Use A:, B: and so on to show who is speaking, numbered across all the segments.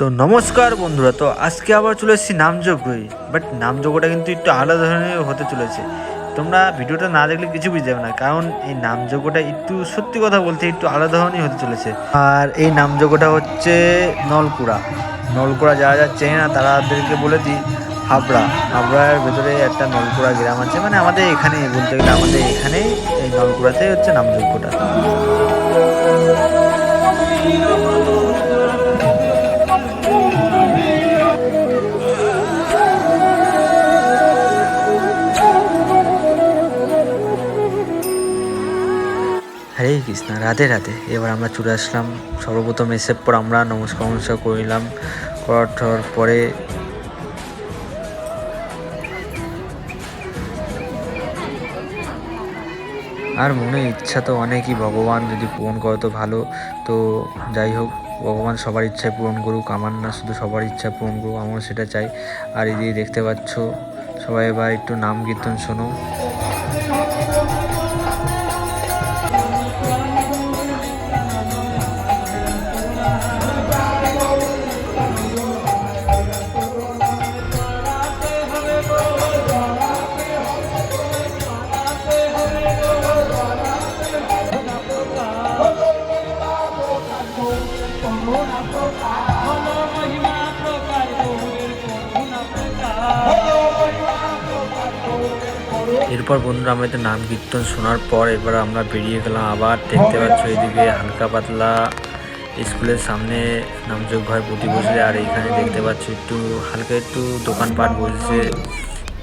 A: তো নমস্কার বন্ধুরা, তো আজকে আবার চলে এসেছি নামযোগ্যই বাট নামযোগ্যটা কিন্তু একটু আলাদা ধরনের হতে চলেছে। তোমরা ভিডিওটা না দেখলে কিছু বুঝতে যাবে না, কারণ এই নামযোগ্যটা একটু সত্যি কথা বলতে একটু আলাদা ধরনের হতে চলেছে। আর এই নামযোগ্যটা হচ্ছে নলকুড়া। নলকুড়া যারা যারা চেনে না তাদেরকে বলে দিই হাবড়া। হাবড়ার ভেতরে একটা নলকুড়া গ্রাম আছে মানে আমাদের এখানে বলতে গেলে আমাদের এখানে এই নলকুড়াতে হচ্ছে নামযোগ্যটা হরে কৃষ্ণ, রাধে রাধে। এবার আমরা চলে আসলাম। সর্বপ্রথম এসে পর আমরা নমস্কার নমস্কার করিলাম। করার পরে আর মনে ইচ্ছা তো অনেকই, ভগবান যদি পূরণ করে তো ভালো। তো যাই হোক, ভগবান সবার ইচ্ছায় পূরণ করুক, আমার না শুধু সবার ইচ্ছা পূরণ করুক আমার সেটা চাই। আর এদিকে দেখতে পাচ্ছ, সবাই এবার একটু নাম কীর্তন শোনো। এরপর বন্ধুরা আমরা তো নাম কীর্তন শোনার পর এবার আমরা বেরিয়ে গেলাম আবার। দেখতে পাচ্ছ এদিকে হালকা পাতলা স্কুলের সামনে নামযোগ ঘর প্রতি বসে, আর এইখানে দেখতে পাচ্ছ একটু হালকা একটু দোকানপাট বসেছে।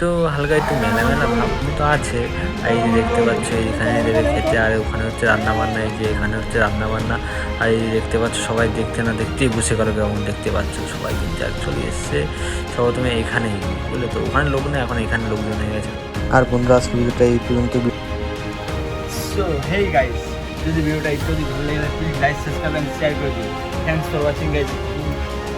A: তো হালকা একটু মেলা মেলা ভাব তো আছে। আর এই দেখতে পাচ্ছ এইখানে দেবে খেতে, আর ওখানে হচ্ছে রান্নাবান্না, এই যে এখানে হচ্ছে রান্নাবান্না। আর এই দেখতে পাচ্ছ সবাই দেখতে না দেখতেই বসে গেল, কেমন দেখতে পাচ্ছ সবাই কিন্তু চলে এসছে। সবাই তুমি এখানেই, বুঝলে তো? ওখানে লোক নেই, এখন এখানে লোকজন হয়ে গেছে। আর বন্ধুরা আজকে ভিডিওটা এই পর্যন্ত
B: সো হেই গাইস যদি ভিডিওটা একটু যদি ভালো লাগে please like subscribe and share করে দিন থ্যাঙ্কস ফর ওয়াচিং গাইস